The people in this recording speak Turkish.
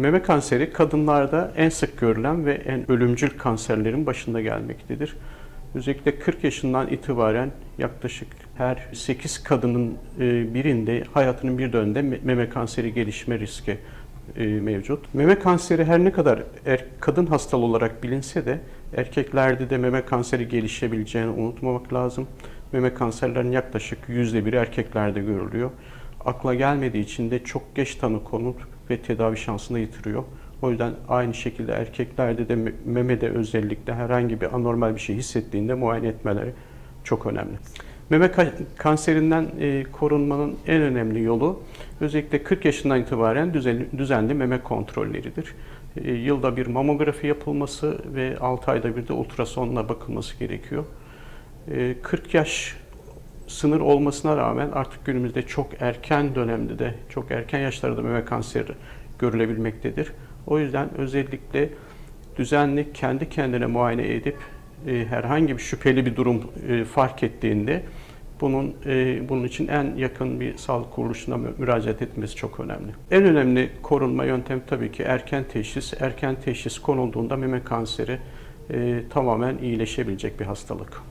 Meme kanseri kadınlarda en sık görülen ve en ölümcül kanserlerin başında gelmektedir. Özellikle 40 yaşından itibaren yaklaşık her 8 kadının e, birinde hayatının bir döneminde me- meme kanseri gelişme riski e, mevcut. Meme kanseri her ne kadar er, kadın hastalığı olarak bilinse de erkeklerde de meme kanseri gelişebileceğini unutmamak lazım. Meme kanserlerinin yaklaşık %1'i erkeklerde görülüyor. Akla gelmediği için de çok geç tanı konup ve tedavi şansını yitiriyor. O yüzden aynı şekilde erkeklerde de me- memede özellikle herhangi bir anormal bir şey hissettiğinde muayene etmeleri çok önemli. Meme ka- kanserinden e, korunmanın en önemli yolu özellikle 40 yaşından itibaren düzenli, düzenli meme kontrolleridir. E, yılda bir mamografi yapılması ve 6 ayda bir de ultrasonla bakılması gerekiyor. E, 40 yaş sınır olmasına rağmen artık günümüzde çok erken dönemde de çok erken yaşlarda meme kanseri görülebilmektedir. O yüzden özellikle düzenli kendi kendine muayene edip e, herhangi bir şüpheli bir durum e, fark ettiğinde bunun e, bunun için en yakın bir sağlık kuruluşuna mü- müracaat etmesi çok önemli. En önemli korunma yöntemi tabii ki erken teşhis. Erken teşhis konulduğunda meme kanseri tamamen iyileşebilecek bir hastalık.